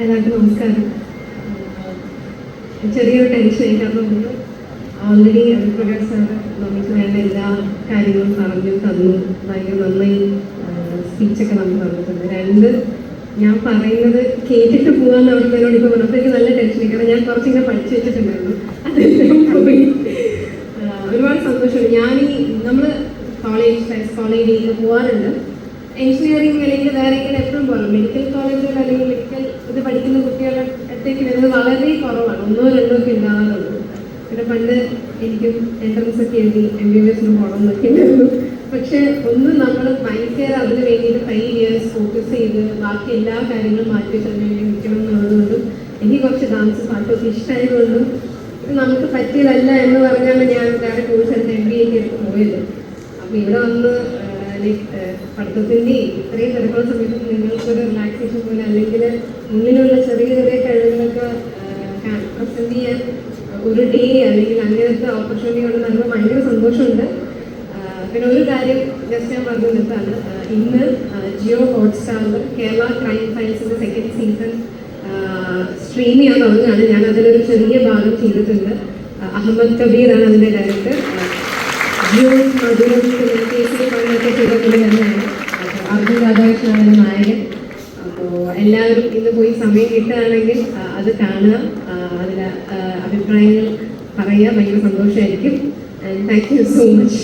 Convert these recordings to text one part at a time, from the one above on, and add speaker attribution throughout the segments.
Speaker 1: എല്ലാവർക്കും നമസ്കാരം. ചെറിയൊരു ടെൻഷൻ കാരണം ഓൾറെഡി പ്രകാശ് സാർ നമുക്ക് വേണ്ട എല്ലാ കാര്യങ്ങളും പറഞ്ഞു തന്നു. ഭയങ്കര നന്നായി സ്പീച്ചൊക്കെ നമുക്ക് തന്നിട്ടുണ്ട് രണ്ട് ഞാൻ പറയുന്നത് കേട്ടിട്ട് പോകാൻ അവിടുന്നതിനോട് ഇപ്പോൾ പറഞ്ഞപ്പോൾ എനിക്ക് നല്ല ടെൻഷൻ കാരണം ഞാൻ കുറച്ചിങ്ങനെ പഠിച്ചു വെച്ചിട്ടുണ്ടായിരുന്നു. അതെല്ലാം ഒരുപാട് സന്തോഷമുണ്ട്. ഞാൻ ഈ നമ്മൾ കോളേജ് കോളേജിലേക്ക് പോകാറുണ്ട് എഞ്ചിനീയറിംഗ് അല്ലെങ്കിൽ വേറെ എപ്പോഴും പോകണം മെഡിക്കൽ കോളേജുകൾ അല്ലെങ്കിൽ മെഡിക്കൽ ഇത് പഠിക്കുന്ന കുട്ടികളുടെ അടുത്തേക്ക് വരുന്നത് വളരെ കുറവാണ്. ഒന്നോ രണ്ടോ ഒക്കെ ഉണ്ടാകാറുള്ളൂ പിന്നെ പണ്ട് എനിക്കും എൻട്രൻസ് ഒക്കെ എഴുതി എം ബി ബി എസിന് പോകണം എന്നൊക്കെ ഉണ്ടായിരുന്നു പക്ഷെ ഒന്ന് നമ്മൾ ഭയങ്കര അതിന് വേണ്ടിയിട്ട് ഫൈവ് ഇയേഴ്സ് ഫോക്കസ് ചെയ്ത് ബാക്കി എല്ലാ കാര്യങ്ങളും മാറ്റി വെച്ച് അതിന് വേണ്ടി നിൽക്കണം എന്നുള്ളതുകൊണ്ടും എനിക്ക് കുറച്ച് ഡാൻസ് പാട്ടൊക്കെ ഇഷ്ടമായതുകൊണ്ടും നമുക്ക് പറ്റിയതല്ല എന്ന് പറഞ്ഞാണ് ഞാൻ വേറെ കോഴ്സ് എടുത്ത് എം ബി എക്ക് പോയത്. അപ്പോൾ ഇവിടെ വന്ന് ലൈക്ക് പഠിത്തത്തിന്റെയും ഇത്രയും തിരക്കുള്ള സമയത്ത് നിങ്ങൾക്കൊരു റിലാക്സേഷൻ പോലെ അല്ലെങ്കിൽ മുന്നിലുള്ള ചെറിയ ചെറിയ കഴിവുകളൊക്കെ പ്രസന്റ് ചെയ്യാൻ ഒരു ഡേ അല്ലെങ്കിൽ അങ്ങനത്തെ ഓപ്പർച്യൂണിറ്റി കൊണ്ട് നമുക്ക് ഭയങ്കര സന്തോഷമുണ്ട്. പിന്നെ ഒരു കാര്യം ജസ്റ്റ് ഞാൻ പറഞ്ഞു നിർത്താണ് ഇന്ന് ജിയോ ഹോട്ട്സ്റ്റാറിൽ കേരള ക്രൈം ഫയൽസിന്റെ സെക്കൻഡ് സീസൺ സ്ട്രീം ചെയ്യാൻ തുടങ്ങുകയാണ്. ഞാൻ അതിലൊരു ചെറിയ ഭാഗം ചെയ്തിട്ടുണ്ട്. അഹമ്മദ് കബീറാണ് അതിന്റെ ഡയറക്ടർ ജിയോ മധുരം പിന്നെ കേസിൽ പണിയൊക്കെ ചെയ്തിട്ടുള്ളത് തന്നെയാണ് അർജുൻ രാധാകൃഷ്ണനാണ് അതിന്റെ നായകൻ അപ്പോൾ എല്ലാവരും ഇന്ന് പോയി സമയം കിട്ടുകയാണെങ്കിൽ അത് കാണുക ആ, അഭിപ്രായങ്ങൾ പറയുക ഭയങ്കര സന്തോഷമായിരിക്കും and thank you so much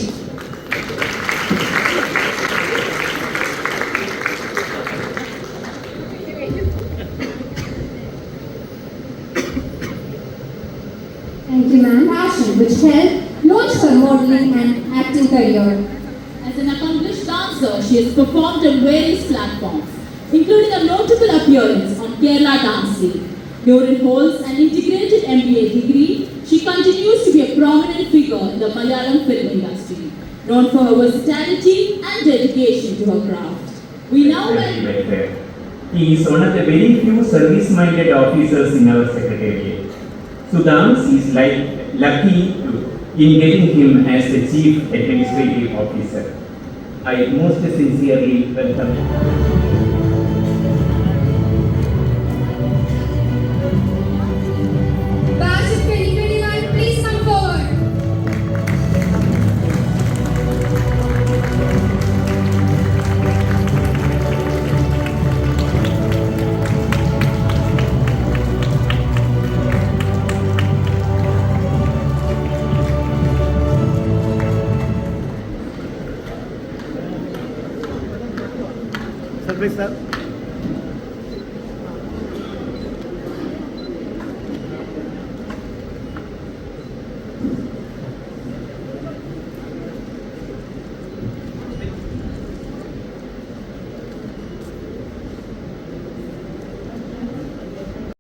Speaker 2: Thank you, ma'am. Which helped launch her modeling and acting career.
Speaker 3: As an accomplished dancer, she has performed on various platforms, including a notable appearance on Kerala Dance League. During holds an integrated MBA degree, she continues to be a prominent figure in the Malayalam film industry, known for her versatility and dedication to her craft. We now welcome.
Speaker 4: He is one of the very few service-minded officers in our secretariat. Sudhams is like lucky to- in getting him as the chief administrative officer. I most sincerely welcome him.
Speaker 5: sorpresa